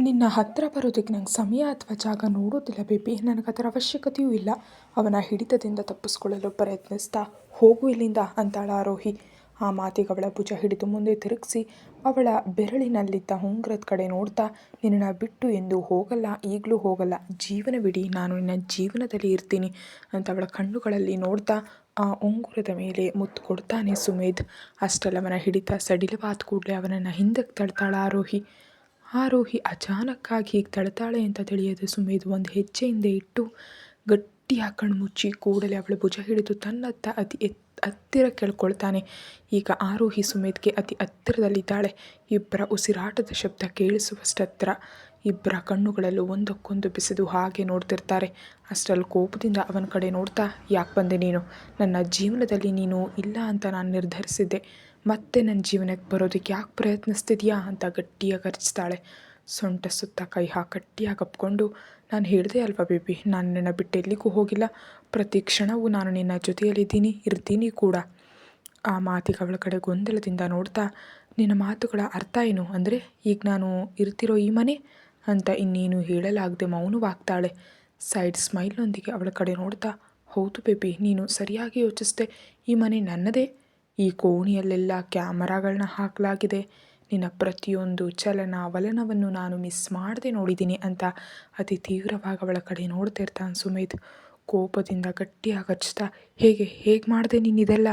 ನಿನ್ನ ಹತ್ತಿರ ಬರೋದಕ್ಕೆ ನಂಗೆ ಸಮಯ ಅಥವಾ ಜಾಗ ನೋಡೋದಿಲ್ಲ ಬೇಬಿ. ನನಗೆ ಅದರ ಅವಶ್ಯಕತೆಯೂ ಇಲ್ಲ. ಅವನ ಹಿಡಿತದಿಂದ ತಪ್ಪಿಸ್ಕೊಳ್ಳಲು ಪ್ರಯತ್ನಿಸ್ತಾ, ಹೋಗು ಇಲ್ಲಿಂದ ಅಂತಾಳ ಆರೋಹಿ. ಆ ಮಾತಿಗೆ ಅವಳ ಭುಜ ಹಿಡಿದು ಮುಂದೆ ತಿರುಗಿಸಿ, ಅವಳ ಬೆರಳಿನಲ್ಲಿದ್ದ ಉಂಗುರದ ಕಡೆ ನೋಡ್ತಾ, ನಿನ್ನ ಬಿಟ್ಟು ಎಂದು ಹೋಗಲ್ಲ, ಈಗಲೂ ಹೋಗಲ್ಲ. ಜೀವನವಿಡೀ ನಾನು ನಿನ್ನ ಜೀವನದಲ್ಲಿ ಇರ್ತೀನಿ ಅಂತ ಅವಳ ಕಣ್ಣುಗಳಲ್ಲಿ ನೋಡ್ತಾ, ಆ ಉಂಗುರದ ಮೇಲೆ ಮುತ್ತು ಕೊಡ್ತಾನೆ ಸುಮೇಧ್. ಅಷ್ಟಲ್ಲವನ ಹಿಡಿತ ಸಡಿಲವಾದ ಕೂಡಲೇ ಅವನನ್ನು ಹಿಂದಕ್ಕೆ ತಳ್ತಾಳ ಆರೋಹಿ. ಆರೋಹಿ ಅಚಾನಕ್ಕಾಗಿ ತಳತಾಳೆ ಅಂತ ತಿಳಿಯದೆ ಸುಮೇಧ್ ಒಂದು ಹೆಜ್ಜೆಯಿಂದ ಇಟ್ಟು ಗಟ್ಟಿಯಾಗಿ ಕಣ್ಣು ಮುಚ್ಚಿ ಕೂಡಲೇ ಅವಳ ಭುಜ ಹಿಡಿದು ತನ್ನತ್ತ ಅತಿ ಎತ್, ಹತ್ತಿರ ಕೇಳ್ಕೊಳ್ತಾನೆ. ಈಗ ಆರೋಹಿ ಸುಮೇಧ್ಗೆ ಅತಿ ಹತ್ತಿರದಲ್ಲಿದ್ದಾಳೆ. ಇಬ್ಬರ ಉಸಿರಾಟದ ಶಬ್ದ ಕೇಳಿಸುವಷ್ಟತ್ರ ಇಬ್ಬರ ಕಣ್ಣುಗಳಲ್ಲೂ ಒಂದಕ್ಕೊಂದು ಬಿಸಿದು ಹಾಗೆ ನೋಡ್ತಿರ್ತಾರೆ. ಅಷ್ಟರಲ್ಲಿ ಕೋಪದಿಂದ ಅವನ ಕಡೆ ನೋಡ್ತಾ, ಯಾಕೆ ಬಂದೆ ನೀನು? ನನ್ನ ಜೀವನದಲ್ಲಿ ನೀನು ಇಲ್ಲ ಅಂತ ನಾನು ನಿರ್ಧರಿಸಿದ್ದೆ. ಮತ್ತೆ ನನ್ನ ಜೀವನಕ್ಕೆ ಬರೋದಕ್ಕೆ ಯಾಕೆ ಪ್ರಯತ್ನಿಸ್ತಿದ್ಯಾ ಅಂತ ಗಟ್ಟಿಯಾಗಿ ಅರ್ಚ್ತಾಳೆ. ಸೊಂಟ ಸುತ್ತ ಕೈ ಹಾಕಿ ಗಟ್ಟಿಯಾಗಿ ಅಪ್ಕೊಂಡು ನಾನು ಹೇಳಿದೆ ಅಲ್ವಾ ಬೇಬಿ, ನಾನು ನಿನ್ನ ಬಿಟ್ಟು ಎಲ್ಲಿಗೂ ಹೋಗಿಲ್ಲ. ಪ್ರತಿ ಕ್ಷಣವೂ ನಾನು ನಿನ್ನ ಜೊತೆಯಲ್ಲಿದ್ದೀನಿ, ಇರ್ತೀನಿ ಕೂಡ. ಆ ಮಾತಿಗೆ ಅವಳ ಕಡೆ ಗೊಂದಲದಿಂದ ನೋಡ್ತಾ, ನಿನ್ನ ಮಾತುಗಳ ಅರ್ಥ ಏನು? ಅಂದರೆ ಈಗ ನಾನು ಇರ್ತಿರೋ ಈ ಮನೆ? ಅಂತ ಇನ್ನೇನು ಹೇಳಲಾಗದೆ ಮೌನವಾಗ್ತಾಳೆ. ಸೈಡ್ ಸ್ಮೈಲ್ನೊಂದಿಗೆ ಅವಳ ಕಡೆ ನೋಡ್ತಾ, ಹೌದು ಬೇಬಿ, ನೀನು ಸರಿಯಾಗಿ ಯೋಚಿಸ್ದೆ, ಈ ಮನೆ ನನ್ನದೇ. ಈ ಕೋಣೆಯಲ್ಲೆಲ್ಲ ಕ್ಯಾಮರಾಗಳನ್ನ ಹಾಕಲಾಗಿದೆ. ನಿನ್ನ ಪ್ರತಿಯೊಂದು ಚಲನ ವಲನವನ್ನು ನಾನು ಮಿಸ್ ಮಾಡದೆ ನೋಡಿದ್ದೀನಿ ಅಂತ ಅತಿ ತೀವ್ರವಾಗಿ ಅವಳ ಕಡೆ ನೋಡ್ತಿರ್ತಾನೆ ಸುಮೇಧ್. ಕೋಪದಿಂದ ಗಟ್ಟಿಯಾಗಿ ಹಚ್ತಾ, ಹೇಗೆ ಹೇಗೆ ಮಾಡಿದೆ ನೀನಿದೆಲ್ಲ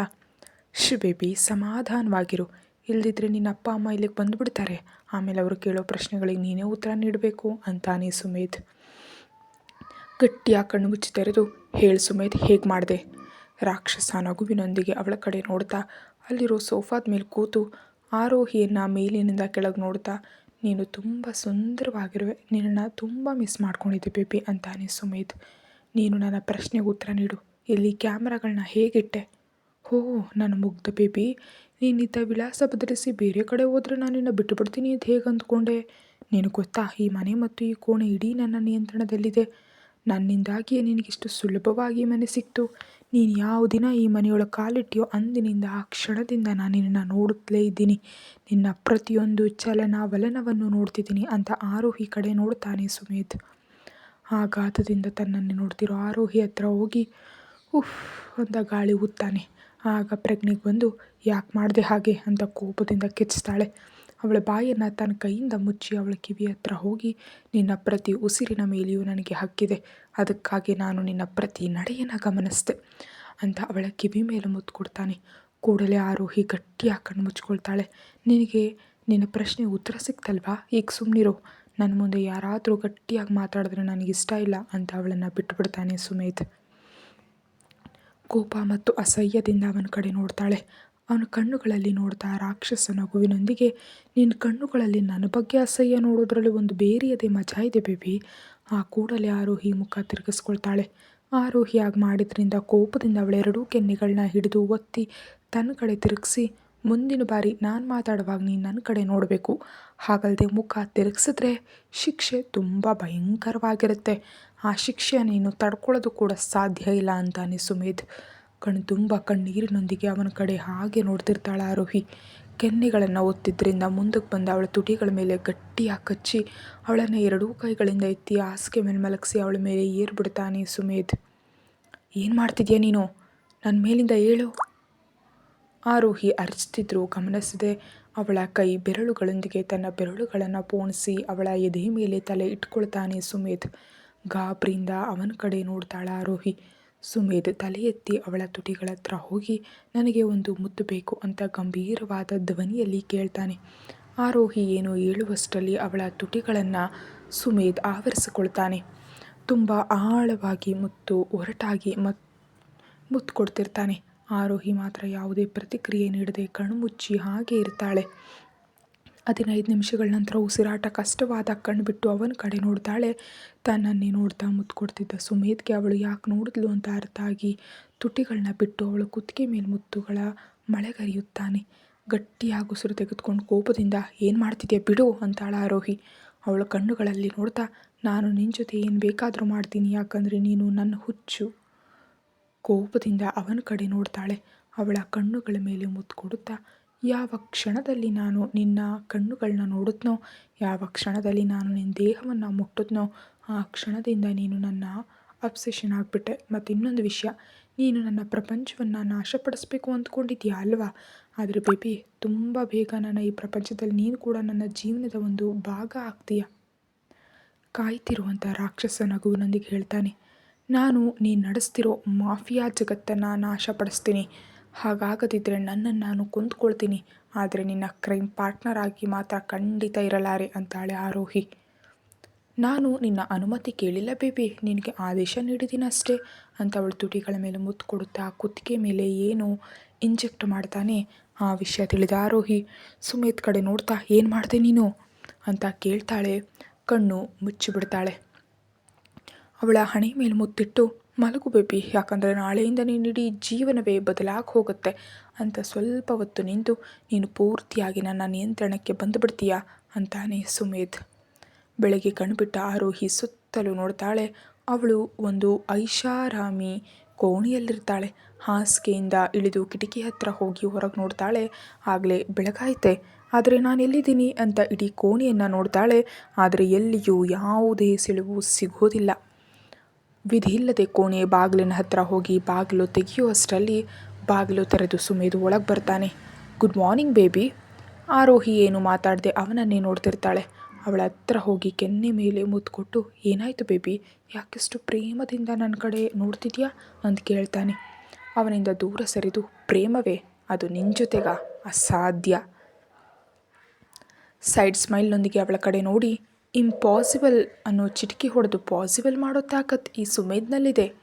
ಶ್ ಬೇಬಿ, ಸಮಾಧಾನವಾಗಿರು. ಇಲ್ದಿದ್ರೆ ನಿನ್ನ ಅಪ್ಪ, ಅಮ್ಮ ಇಲ್ಲಿಗೆ ಬಂದುಬಿಡ್ತಾರೆ. ಆಮೇಲೆ ಅವರು ಕೇಳೋ ಪ್ರಶ್ನೆಗಳಿಗೆ ನೀನೇ ಉತ್ತರ ನೀಡಬೇಕು, ಅಂತಾನೆ ಸುಮೇಧ್. ಗಟ್ಟಿಯಾಗಿ ಕಣ್ಣು ಮುಚ್ಚಿ ತೆರೆದು, ಹೇಳು ಸುಮೇಧ್, ಹೇಗೆ ಮಾಡಿದೆ? ರಾಕ್ಷಸ ನಗುವಿನೊಂದಿಗೆ ಅವಳ ಕಡೆ ನೋಡ್ತಾ ಅಲ್ಲಿರೋ ಸೋಫಾದ ಮೇಲೆ ಕೂತು ಆರೋಹಿಯನ್ನು ಮೇಲಿನಿಂದ ಕೆಳಗೆ ನೋಡ್ತಾ, ನೀನು ತುಂಬ ಸುಂದರವಾಗಿರುವೆ. ನಿನ್ನನ್ನು ತುಂಬ ಮಿಸ್ ಮಾಡ್ಕೊಂಡಿದ್ದೆ ಬೇಬಿ ಅಂತಾನೆ ಸುಮೇಧ್ ನೀನು ನನ್ನ ಪ್ರಶ್ನೆಗೆ ಉತ್ತರ ನೀಡು. ಇಲ್ಲಿ ಕ್ಯಾಮ್ರಾಗಳನ್ನ ಹೇಗಿಟ್ಟೆ? ಹೋ, ನನ್ನ ಮುಗ್ಧ ಬೇಬಿ. ನೀನಿದ್ದ ವಿಳಾಸ ಬದಲಿಸಿ ಬೇರೆ ಕಡೆ ಹೋದರೆ ನಾನು ನಿನ್ನ ಬಿಟ್ಟು ಬಿಡ್ತೀನಿ ಅಂತ ಹೇಗೆ ಅಂದ್ಕೊಂಡೆ ನೀನು ಗೊತ್ತಾ, ಈ ಮನೆ ಮತ್ತು ಈ ಕೋಣೆ ಇಡೀ ನನ್ನ ನಿಯಂತ್ರಣದಲ್ಲಿದೆ. ನನ್ನಿಂದಾಗಿಯೇ ನಿನಗಿಷ್ಟು ಸುಲಭವಾಗಿ ಮನೆ ಸಿಕ್ತು. ನೀನು ಯಾವ ದಿನ ಈ ಮನೆಯೊಳಗೆ ಕಾಲಿಟ್ಟಿಯೋ ಅಂದಿನಿಂದ ಆ ಕ್ಷಣದಿಂದ ನಾನು ನಿನ್ನನ್ನು ನೋಡುತ್ತಲೇ ಇದ್ದೀನಿ. ನಿನ್ನ ಪ್ರತಿಯೊಂದು ಚಲನ ವಲನವನ್ನು ನೋಡ್ತಿದ್ದೀನಿ ಅಂತ ಆರೋಹಿ ಕಡೆ ನೋಡ್ತಾನೆ ಸುಮೇಧ್ ಆಘಾತದಿಂದ ತನ್ನನ್ನು ನೋಡ್ತಿರೋ ಆರೋಹಿ ಹತ್ರ ಹೋಗಿ, ಉಫ್, ಅಂತ ಗಾಳಿ ಊದ್ತಾನೆ. ಆಗ ಪ್ರಜ್ಞೆಗೆ ಬಂದು, ಯಾಕೆ ಮಾಡಿದೆ ಹಾಗೆ? ಅಂತ ಕೋಪದಿಂದ ಕೆಚ್ಚಿಸ್ತಾಳೆ. ಅವಳ ಬಾಯನ್ನು ತನ್ನ ಕೈಯಿಂದ ಮುಚ್ಚಿ ಅವಳ ಕಿವಿ ಹತ್ರ ಹೋಗಿ, ನಿನ್ನ ಪ್ರತಿ ಉಸಿರಿನ ಮೇಲೆಯೂ ನನಗೆ ಹಕ್ಕಿದೆ. ಅದಕ್ಕಾಗಿ ನಾನು ನಿನ್ನ ಪ್ರತಿ ನಡೆಯನ್ನು ಗಮನಿಸಿದೆ ಅಂತ ಅವಳ ಕಿವಿ ಮೇಲೆ ಮುತ್ತು ಕೊಡ್ತಾನೆ. ಕೂಡಲೇ ಆರೋಹಿ ಗಟ್ಟಿಯಾಗಿ ಕಣ್ಣು ಮುಚ್ಕೊಳ್ತಾಳೆ. ನಿನಗೆ ನಿನ್ನ ಪ್ರಶ್ನೆ ಉತ್ತರ ಸಿಕ್ತಲ್ವಾ? ಈಗ ಸುಮ್ಮನಿರು ನನ್ನ ಮುಂದೆ ಯಾರಾದರೂ ಗಟ್ಟಿಯಾಗಿ ಮಾತಾಡಿದ್ರೆ ನನಗಿಷ್ಟ ಇಲ್ಲ ಅಂತ ಅವಳನ್ನು ಬಿಟ್ಟುಬಿಡ್ತಾನೆ ಸುಮೇಧ್ ಕೋಪ ಮತ್ತು ಅಸಹ್ಯದಿಂದ ಅವನ ಕಡೆ ನೋಡ್ತಾಳೆ. ಅವನ ಕಣ್ಣುಗಳಲ್ಲಿ ನೋಡ್ತಾ ರಾಕ್ಷಸ ನಗುವಿನೊಂದಿಗೆ ನಿನ್ನ ಕಣ್ಣುಗಳಲ್ಲಿ ನನ್ನ ಬಗ್ಗೆ ಅಸಹ್ಯ ನೋಡೋದ್ರಲ್ಲಿ ಒಂದು ಬೇರೆಯದೇ ಮಜಾ ಇದೆ ಬೇಬಿ. ಆ ಕೂಡಲೇ ಆರೋಹಿ ಮುಖ ತಿರುಗಿಸ್ಕೊಳ್ತಾಳೆ. ಆರೋಹಿಯಾಗಿ ಮಾಡಿದ್ರಿಂದ ಕೋಪದಿಂದ ಅವಳೆರಡೂ ಕೆನ್ನೆಗಳನ್ನ ಹಿಡಿದು ಒತ್ತಿ ತನ್ನ ಕಡೆ ತಿರುಗಿಸಿ, ಮುಂದಿನ ಬಾರಿ ನಾನು ಮಾತಾಡುವಾಗ ನೀನು ನನ್ನ ಕಡೆ ನೋಡಬೇಕು. ಹಾಗಲ್ಲದೆ ಮುಖ ತಿರುಗಿಸಿದ್ರೆ ಶಿಕ್ಷೆ ತುಂಬ ಭಯಂಕರವಾಗಿರುತ್ತೆ. ಆ ಶಿಕ್ಷೆ ನೀನು ತಡ್ಕೊಳ್ಳೋದು ಕೂಡ ಸಾಧ್ಯ ಇಲ್ಲ ಅಂತಾನೆ ಸುಮೇಧ್ ಕಣ್ಣು ತುಂಬ ಕಣ್ಣೀರಿನೊಂದಿಗೆ ಅವನ ಕಡೆ ಹಾಗೆ ನೋಡ್ತಿರ್ತಾಳೆ ಆರೋಹಿ ಕೆನ್ನೆಗಳನ್ನು ಒತ್ತಿದ್ದರಿಂದ ಮುಂದಕ್ಕೆ ಬಂದ ಅವಳ ತುಟಿಗಳ ಮೇಲೆ ಗಟ್ಟಿಯಾಗಿ ಕಚ್ಚಿ ಅವಳನ್ನು ಎರಡೂ ಕೈಗಳಿಂದ ಎತ್ತಿ ಹಾಸಿಗೆ ಮೇಲೆ ಮಲಗಿಸಿ ಅವಳ ಮೇಲೆ ಏರ್ಬಿಡ್ತಾನೆ ಸುಮೇಧ್. ಏನು ಮಾಡ್ತಿದ್ಯಾ ನೀನು? ನನ್ನ ಮೇಲಿಂದ ಏಳು. ಆರೋಹಿ ಅರಚ್ತಿದ್ರು. ಗಮನಿಸದೆ ಅವಳ ಕೈ ಬೆರಳುಗಳೊಂದಿಗೆ ತನ್ನ ಬೆರಳುಗಳನ್ನು ಪೋಣಿಸಿ ಅವಳ ಎದೆ ಮೇಲೆ ತಲೆ ಇಟ್ಕೊಳ್ತಾನೆ ಸುಮೇಧ್. ಗಾಬ್ರಿಯಿಂದ ಅವನ ಕಡೆ ನೋಡ್ತಾಳ ಆರೋಹಿ ಸುಮೇಧ್ ತಲೆ ಎತ್ತಿ ಅವಳ ತುಟಿಗಳ ಹತ್ರ ಹೋಗಿ, ನನಗೆ ಒಂದು ಮುತ್ತು ಬೇಕು ಅಂತ ಗಂಭೀರವಾದ ಧ್ವನಿಯಲ್ಲಿ ಕೇಳ್ತಾನೆ. ಆರೋಹಿ ಏನು ಹೇಳುವಷ್ಟರಲ್ಲಿ ಅವಳ ತುಟಿಗಳನ್ನು ಸುಮೇಧ್ ಆವರಿಸಿಕೊಳ್ತಾನೆ. ತುಂಬ ಆಳವಾಗಿ ಮತ್ತು ಒರಟಾಗಿ ಮತ್ ಮುತ್ತು ಕೊಡ್ತಿರ್ತಾನೆ ಆರೋಹಿ ಮಾತ್ರ ಯಾವುದೇ ಪ್ರತಿಕ್ರಿಯೆ ನೀಡದೆ ಕಣ್ಣು ಹಾಗೆ ಇರ್ತಾಳೆ. ಹದಿನೈದು ನಿಮಿಷಗಳ ನಂತರ ಉಸಿರಾಟ ಕಷ್ಟವಾದ ಕಣ್ಣು ಬಿಟ್ಟು ಅವನ ಕಡೆ ನೋಡ್ತಾಳೆ. ತನ್ನನ್ನೇ ನೋಡ್ತಾ ಮುದ್ದು ಕೊಡ್ತಿದ್ದ ಸುಮೇಧ್ಗೆ ಅವಳು ಯಾಕೆ ನೋಡಿದ್ಲು ಅಂತ ಅರ್ಥ ಆಗಿ ತುಟಿಗಳನ್ನ ಬಿಟ್ಟು ಅವಳು ಕುತ್ತಿಗೆ ಮೇಲೆ ಮುತ್ತುಗಳ ಮಳೆಗರಿಯುತ್ತಾನೆ. ಗಟ್ಟಿಯಾಗಿ ಉಸಿರು ತೆಗೆದುಕೊಂಡು ಕೋಪದಿಂದ, ಏನು ಮಾಡ್ತಿದ್ಯಾ ಬಿಡು ಅಂತಾಳ ಆರೋಹಿ. ಅವಳ ಕಣ್ಣುಗಳಲ್ಲಿ ನೋಡ್ತಾ, ನಾನು ನಿನ್ನ ಜೊತೆ ಏನು ಬೇಕಾದರೂ ಮಾಡ್ತೀನಿ, ಯಾಕಂದರೆ ನೀನು ನನ್ನ ಹುಚ್ಚು. ಕೋಪದಿಂದ ಅವನ ಕಡೆ ನೋಡ್ತಾಳೆ. ಅವಳ ಕಣ್ಣುಗಳ ಮೇಲೆ ಮುತ್ತು ಕೊಡುತ್ತಾ ಯಾವ ಕ್ಷಣದಲ್ಲಿ ನಾನು ನಿನ್ನ ಕಣ್ಣುಗಳನ್ನ ನೋಡಿದ್ನೋ ಯಾವ ಕ್ಷಣದಲ್ಲಿ ನಾನು ನಿನ್ನ ದೇಹವನ್ನು ಮುಟ್ಟಿದ್ನೋ ಆ ಕ್ಷಣದಿಂದ ನೀನು ನನ್ನ ಅಬ್ಸೆಷನ್ ಆಗಿಬಿಟ್ಟೆ. ಮತ್ತು ಇನ್ನೊಂದು ವಿಷಯ, ನೀನು ನನ್ನ ಪ್ರಪಂಚವನ್ನು ನಾಶಪಡಿಸ್ಬೇಕು ಅಂದ್ಕೊಂಡಿದ್ದೀಯ ಅಲ್ವಾ? ಆದರೆ ಬೇಬಿ, ತುಂಬ ಬೇಗ ನನ್ನ ಈ ಪ್ರಪಂಚದಲ್ಲಿ ನೀನು ಕೂಡ ನನ್ನ ಜೀವನದ ಒಂದು ಭಾಗ ಆಗ್ತೀಯ. ಕಾಯ್ತಿರುವಂಥ ರಾಕ್ಷಸ ನಗುವಿನೊಂದಿಗೆ ಹೇಳ್ತಾನೆ, ನಾನು ನೀನು ನಡೆಸ್ತಿರೋ ಮಾಫಿಯಾ ಜಗತ್ತನ್ನು ನಾಶಪಡಿಸ್ತೀನಿ. ಹಾಗಾಗದಿದ್ದರೆ ನನ್ನನ್ನು ನಾನು ಕುಂತ್ಕೊಳ್ತೀನಿ ಆದರೆ ನಿನ್ನ ಕ್ರೈಮ್ ಪಾರ್ಟ್ನರ್ ಆಗಿ ಮಾತ್ರ ಖಂಡಿತ ಇರಲಾರೆ ಅಂತಾಳೆ ಆರೋಹಿ. ನಾನು ನಿನ್ನ ಅನುಮತಿ ಕೇಳಿಲ್ಲ ಬೇಬಿ. ನಿನಗೆ ಆದೇಶ ನೀಡಿದ್ದೀನಿ ಅಷ್ಟೇ. ಅಂತ ಅವಳು ತುಟಿಗಳ ಮೇಲೆ ಮುತ್ತು ಕೊಡುತ್ತಾ ಕುತ್ತಿಗೆ ಮೇಲೆ ಏನು ಇಂಜೆಕ್ಟ್ ಮಾಡ್ತಾನೆ. ಆ ವಿಷಯ ತಿಳಿದ ಆರೋಹಿ, ಸುಮೇತ್ ಕಡೆ ನೋಡ್ತಾ ಏನು ಮಾಡಿದೆ ನೀನು? ಅಂತ ಕೇಳ್ತಾಳೆ. ಕಣ್ಣು ಮುಚ್ಚಿಬಿಡ್ತಾಳೆ. ಅವಳ ಹಣೆ ಮೇಲೆ ಮುತ್ತಿಟ್ಟು ಮಲಗು ಬೇಬಿ, ಯಾಕಂದರೆ ನಾಳೆಯಿಂದ ನೀನಿಡೀ ಜೀವನವೇ ಬದಲಾಗಿ ಹೋಗುತ್ತೆ. ಅಂತ ಸ್ವಲ್ಪ ಹೊತ್ತು ನಿಂತು, ನೀನು ಪೂರ್ತಿಯಾಗಿ ನನ್ನ ನಿಯಂತ್ರಣಕ್ಕೆ ಬಂದುಬಿಡ್ತೀಯಾ? ಅಂತಾನೆ ಸುಮೇಧ್. ಬೆಳಗ್ಗೆ ಕಣ್ಬಿಟ್ಟ ಆರೋಹಿ ಸುತ್ತಲೂ ನೋಡ್ತಾಳೆ. ಅವಳು ಒಂದು ಐಷಾರಾಮಿ ಕೋಣೆಯಲ್ಲಿರ್ತಾಳೆ. ಹಾಸಿಗೆಯಿಂದ ಇಳಿದು ಕಿಟಕಿ ಹತ್ರ ಹೋಗಿ ಹೊರಗೆ ನೋಡ್ತಾಳೆ. ಆಗಲೇ ಬೆಳಗಾಯ್ತೆ. ಆದರೆ ನಾನು ಎಲ್ಲಿದ್ದೀನಿ? ಅಂತ ಇಡೀ ಕೋಣೆಯನ್ನು ನೋಡ್ತಾಳೆ. ಆದರೆ ಎಲ್ಲಿಯೂ ಯಾವುದೇ ಸಿಳುವು ಸಿಗೋದಿಲ್ಲ. ವಿಧಿಯಿಲ್ಲದೆ ಕೋಣೆ ಬಾಗಿಲಿನ ಹತ್ರ ಹೋಗಿ ಬಾಗಿಲು ತೆಗೆಯುವಷ್ಟರಲ್ಲಿ ಬಾಗಿಲು ತೆರೆದು ಸುಮೇದು ಒಳಗೆ ಬರ್ತಾನೆ. Good morning baby. ಆರೋಹಿ ಏನು ಮಾತಾಡದೆ ಅವನನ್ನೇ ನೋಡ್ತಿರ್ತಾಳೆ. ಅವಳ ಹತ್ರ ಹೋಗಿ ಕೆನ್ನೆ ಮೇಲೆ ಮುತ್ಕೊಟ್ಟು, ಏನಾಯಿತು ಬೇಬಿ? ಯಾಕೆಷ್ಟು ಪ್ರೇಮದಿಂದ ನನ್ನ ಕಡೆ ನೋಡ್ತಿದ್ಯಾ? ಅಂತ ಕೇಳ್ತಾನೆ. ಅವನಿಂದ ದೂರ ಸರಿದು, ಪ್ರೇಮವೇ, ಅದು ನಿನ್ನ ಜೊತೆಗ? ಅಸಾಧ್ಯ. ಸೈಡ್ ಸ್ಮೈಲ್ನೊಂದಿಗೆ ಅವಳ ಕಡೆ ನೋಡಿ ಇಂಪಾಸಿಬಲ್ ಅನ್ನೋ ಚಿಟಕಿ ಹೊಡೆದು ಪಾಸಿಬಲ್ ಮಾಡೋ ತಾಕತ್ ಈ ಸುಮೇಧ್ನಲ್ಲಿದೆ.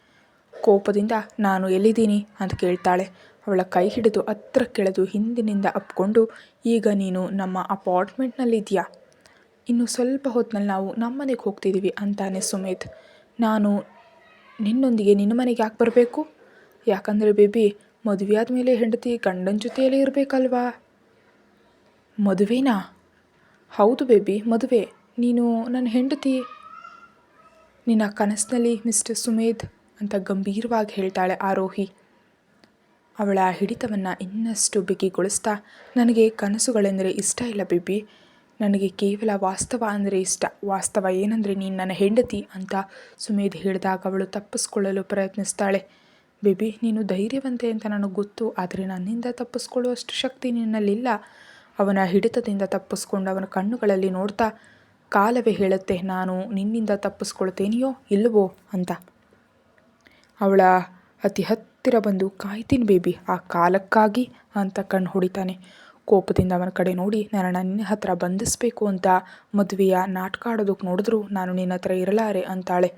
ಕೋಪದಿಂದ, ನಾನು ಎಲ್ಲಿದ್ದೀನಿ? ಅಂತ ಕೇಳ್ತಾಳೆ. ಅವಳ ಕೈ ಹಿಡಿದು ಹತ್ರ ಕೆಳೆದು ಹಿಂದಿನಿಂದ ಅಪ್ಕೊಂಡು, ಈಗ ನೀನು ನಮ್ಮ ಅಪಾರ್ಟ್ಮೆಂಟ್ನಲ್ಲಿದೆಯಾ ಇನ್ನು ಸ್ವಲ್ಪ ಹೊತ್ತಿನಲ್ಲಿ ನಾವು ನಮ್ಮ ಮನೆಗೆ ಹೋಗ್ತಿದ್ದೀವಿ, ಅಂತಾನೆ ಸುಮೇಧ್. ನಾನು ನಿನ್ನೊಂದಿಗೆ ನಿನ್ನ ಮನೆಗೆ ಯಾಕೆ ಬರಬೇಕು? ಯಾಕಂದರೆ ಬೇಬಿ, ಮದುವೆ ಆದಮೇಲೆ ಹೆಂಡತಿ ಗಂಡನ ಜೊತೆಯಲ್ಲೇ ಇರಬೇಕಲ್ವಾ? ಮದುವೆನಾ? ಹೌದು ಬೇಬಿ, ಮದುವೆ. ನೀನು ನನ್ನ ಹೆಂಡತಿ. ನಿನ್ನ ಕನಸಿನಲ್ಲಿ ಮಿಸ್ಟರ್ ಸುಮೇಧ್ ಅಂತ ಗಂಭೀರವಾಗಿ ಹೇಳ್ತಾಳೆ ಆರೋಹಿ. ಅವಳ ಹಿಡಿತವನ್ನು ಇನ್ನಷ್ಟು ಬಿಗಿಗೊಳಿಸ್ತಾ, ನನಗೆ ಕನಸುಗಳೆಂದರೆ ಇಷ್ಟ ಇಲ್ಲ ಬಿಬಿ ನನಗೆ ಕೇವಲ ವಾಸ್ತವ ಅಂದರೆ ಇಷ್ಟ. ವಾಸ್ತವ ಏನಂದರೆ ನೀನು ನನ್ನ ಹೆಂಡತಿ ಅಂತ ಸುಮೇಧ್ ಹೇಳಿದಾಗ ಅವಳು ತಪ್ಪಿಸ್ಕೊಳ್ಳಲು ಪ್ರಯತ್ನಿಸ್ತಾಳೆ. ಬಿಬಿ ನೀನು ಧೈರ್ಯವಂತೆ ಅಂತ ನನಗೆ ಗೊತ್ತು, ಆದರೆ ನನ್ನಿಂದ ತಪ್ಪಿಸ್ಕೊಳ್ಳುವಷ್ಟು ಶಕ್ತಿ ನಿನ್ನಲ್ಲಿಲ್ಲ. ಅವನ ಹಿಡಿತದಿಂದ ತಪ್ಪಿಸ್ಕೊಂಡು ಅವನ ಕಣ್ಣುಗಳಲ್ಲಿ ನೋಡ್ತಾ ಕಾಲವೇ ಹೇಳುತ್ತೆ, ನಾನು ನಿನ್ನಿಂದ ತಪ್ಪಿಸ್ಕೊಳ್ತೇನೆಯೋ ಇಲ್ಲವೋ ಅಂತ. ಅವಳ ಅತಿ ಹತ್ತಿರ ಬಂದು ಕಾಯ್ತೀನಿ ಬೇಬಿ, ಆ ಕಾಲಕ್ಕಾಗಿ ಅಂತ ಕಣ್ಣು ಹೊಡಿತಾನೆ. ಕೋಪದಿಂದ ಅವನ ಕಡೆ ನೋಡಿ, ನಾನು ನನ್ನ ಹತ್ರ ಬಂಧಿಸ್ಬೇಕು ಅಂತ ಮದುವೆಯ ನಾಟಕ ಆಡೋದಕ್ಕೆ ನೋಡಿದ್ರು, ನಾನು ನಿನ್ನ ಹತ್ರ ಇರಲಾರೆ ಅಂತಾಳೆ.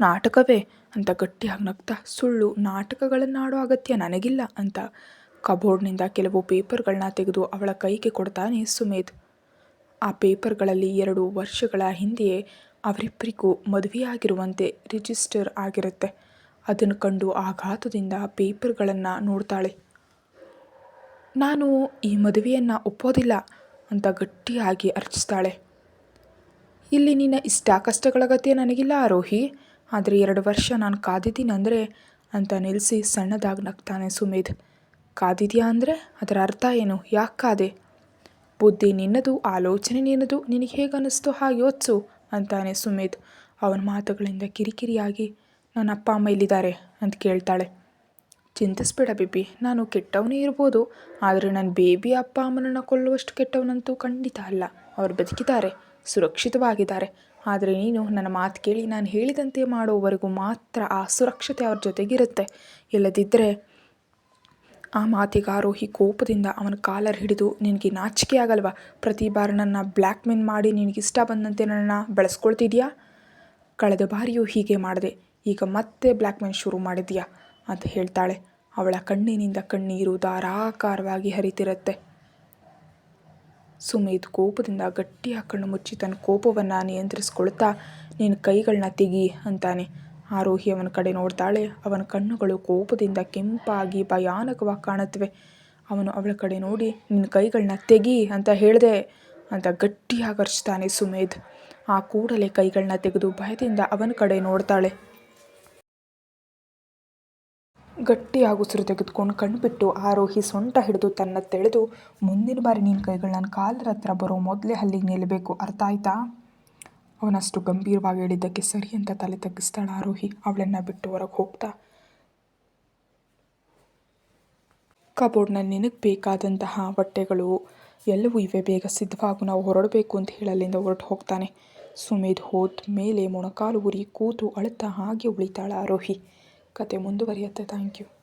ನಾಟಕವೇ? ಅಂತ ಗಟ್ಟಿಯಾಗಿ ನಗ್ತಾ, ಸುಳ್ಳು ನಾಟಕಗಳನ್ನು ಆಡೋ ಅಗತ್ಯ ನನಗಿಲ್ಲ ಅಂತ ಕಬೋರ್ಡ್ನಿಂದ ಕೆಲವು ಪೇಪರ್ಗಳನ್ನ ತೆಗೆದು ಅವಳ ಕೈಗೆ ಕೊಡ್ತಾನೆ ಸುಮೇಧ್. ಆ ಪೇಪರ್ಗಳಲ್ಲಿ ಎರಡು ವರ್ಷಗಳ ಹಿಂದೆಯೇ ಅವರಿಬ್ಬರಿಗೂ ಮದುವೆಯಾಗಿರುವಂತೆ ರಿಜಿಸ್ಟರ್ ಆಗಿರುತ್ತೆ. ಅದನ್ನು ಕಂಡು ಆಘಾತದಿಂದ ಪೇಪರ್ಗಳನ್ನು ನೋಡ್ತಾಳೆ. ನಾನು ಈ ಮದುವೆಯನ್ನು ಒಪ್ಪೋದಿಲ್ಲ ಅಂತ ಗಟ್ಟಿಯಾಗಿ ಅರ್ಚಿಸ್ತಾಳೆ. ಇಲ್ಲಿ ನಿನ್ನ ಇಷ್ಟ ಕಷ್ಟಗಳ ಗತಿ ನನಗಿಲ್ಲ ಆರೋಹಿ. ಆದರೆ ಎರಡು ವರ್ಷ ನಾನು ಕಾದಿದ್ದೀನಿ ಅಂದರೆ ಅಂತ ನಿಲ್ಲಿಸಿ ಸಣ್ಣದಾಗಿ ನಗ್ತಾನೆ ಸುಮೇಧ್. ಕಾದಿದ್ಯಾ ಅಂದರೆ? ಅದರ ಅರ್ಥ ಏನು? ಯಾಕೆ ಕಾದೆ? ಬುದ್ಧಿ ನಿನ್ನದು, ಆಲೋಚನೆ ನಿನ್ನದು, ನಿನಗೆ ಹೇಗೆ ಅನ್ನಿಸ್ತೋ ಹಾಗೆ ಯೋಚಿಸು ಅಂತಾನೆ ಸುಮೇಧ್ ಅವನ ಮಾತುಗಳಿಂದ ಕಿರಿಕಿರಿಯಾಗಿ, ನನ್ನ ಅಪ್ಪ ಅಮ್ಮ ಇಲ್ಲಿದ್ದಾರೆ ಅಂತ ಕೇಳ್ತಾಳೆ. ಚಿಂತಿಸ್ಬೇಡ ಬಿಬಿ ನಾನು ಕೆಟ್ಟವನೇ ಇರ್ಬೋದು, ಆದರೆ ನನ್ನ ಬೇಬಿ ಅಪ್ಪ ಅಮ್ಮನನ್ನು ಕೊಲ್ಲುವಷ್ಟು ಕೆಟ್ಟವನಂತೂ ಖಂಡಿತ ಅಲ್ಲ. ಅವರು ಬದುಕಿದ್ದಾರೆ, ಸುರಕ್ಷಿತವಾಗಿದ್ದಾರೆ. ಆದರೆ ನೀನು ನನ್ನ ಮಾತು ಕೇಳಿ ನಾನು ಹೇಳಿದಂತೆ ಮಾಡೋವರೆಗೂ ಮಾತ್ರ ಆ ಸುರಕ್ಷತೆ ಅವ್ರ ಜೊತೆಗಿರುತ್ತೆ. ಇಲ್ಲದಿದ್ದರೆ ಆ ಮಾತಿಗೆ ಆರೋಹಿ ಕೋಪದಿಂದ ಅವನ ಕಾಲರ್ ಹಿಡಿದು, ನಿನಗೆ ನಾಚಿಕೆ ಆಗಲ್ವಾ? ಪ್ರತಿ ಬಾರ ನನ್ನ ಬ್ಲ್ಯಾಕ್ ಮೇನ್ ಮಾಡಿ ನಿನಗಿಷ್ಟ ಬಂದಂತೆ ನನ್ನನ್ನು ಬೆಳೆಸ್ಕೊಳ್ತಿದ್ಯಾ? ಕಳೆದ ಬಾರಿಯೂ ಹೀಗೆ ಮಾಡಿದೆ. ಈಗ ಮತ್ತೆ ಬ್ಲ್ಯಾಕ್ ಮೇನ್ ಶುರು ಮಾಡಿದ್ಯಾ? ಅಂತ ಹೇಳ್ತಾಳೆ. ಅವಳ ಕಣ್ಣಿನಿಂದ ಕಣ್ಣೀರು ಧಾರಾಕಾರವಾಗಿ ಹರಿತಿರುತ್ತೆ. ಸುಮೇಧ್ ಕೋಪದಿಂದ ಗಟ್ಟಿಯ ಕಣ್ಣು ಮುಚ್ಚಿ ತನ್ನ ಕೋಪವನ್ನು ನಿಯಂತ್ರಿಸ್ಕೊಳ್ತಾ, ನೀನು ಕೈಗಳನ್ನ ತೆಗಿ ಅಂತಾನೆ. ಆರೋಹಿ ಅವನ ಕಡೆ ನೋಡ್ತಾಳೆ. ಅವನ ಕಣ್ಣುಗಳು ಕೋಪದಿಂದ ಕೆಂಪಾಗಿ ಭಯಾನಕವಾಗಿ ಕಾಣುತ್ತವೆ. ಅವನು ಅವಳ ಕಡೆ ನೋಡಿ, ನಿನ್ನ ಕೈಗಳನ್ನ ತೆಗಿ ಅಂತ ಹೇಳಿದೆ ಅಂತ ಗಟ್ಟಿಯಾಗಿ ಅರ್ಚ್ತಾನೆ ಸುಮೇಧ್. ಆ ಕೂಡಲೇ ಕೈಗಳನ್ನ ತೆಗೆದು ಭಯದಿಂದ ಅವನ ಕಡೆ ನೋಡ್ತಾಳೆ. ಗಟ್ಟಿಯಾಗಿ ಉಸಿರು ತೆಗೆದುಕೊಂಡು ಕಣ್ಬಿಟ್ಟು ಆರೋಹಿ ಸೊಂಟ ಹಿಡಿದು ತನ್ನ ತೆಳೆದು ಮುಂದಿನ ಬಾರಿ ನಿನ್ನ ಕೈಗಳು ನನ್ನ ಕಾಲರ ಹತ್ರ ಬರೋ ಮೊದಲೇ ಅಲ್ಲಿಗೆ ನಿಲ್ಲಬೇಕು ಅರ್ಥ ಆಯ್ತಾ? ಅವನಷ್ಟು ಗಂಭೀರವಾಗಿ ಹೇಳಿದ್ದಕ್ಕೆ ಸರಿ ಅಂತ ತಲೆ ತಗ್ಗಿಸ್ತಾಳ ಆರೋಹಿ. ಅವಳನ್ನು ಬಿಟ್ಟು ಹೊರಗೆ ಹೋಗ್ತಾ. ಕಬೋರ್ಡ್ನಲ್ಲಿ ನಿನಗೆ ಬೇಕಾದಂತಹ ಬಟ್ಟೆಗಳು ಎಲ್ಲವೂ ಇವೆ. ಬೇಗ ಸಿದ್ಧವಾಗು. ನಾವು ಹೊರಡಬೇಕು ಅಂತ ಹೇಳಿ ಅಲ್ಲಿಂದ ಹೊರಟು ಹೋಗ್ತಾನೆ. ಸುಮೇಧ್ ಹೋದ ಮೇಲೆ ಮೊಣಕಾಲು ಉರಿ ಕೂತು ಅಳುತ್ತಾ ಹಾಗೆ ಉಳಿತಾಳ ಆರೋಹಿ. ಕತೆ ಮುಂದುವರಿಯುತ್ತೆ. Thank you.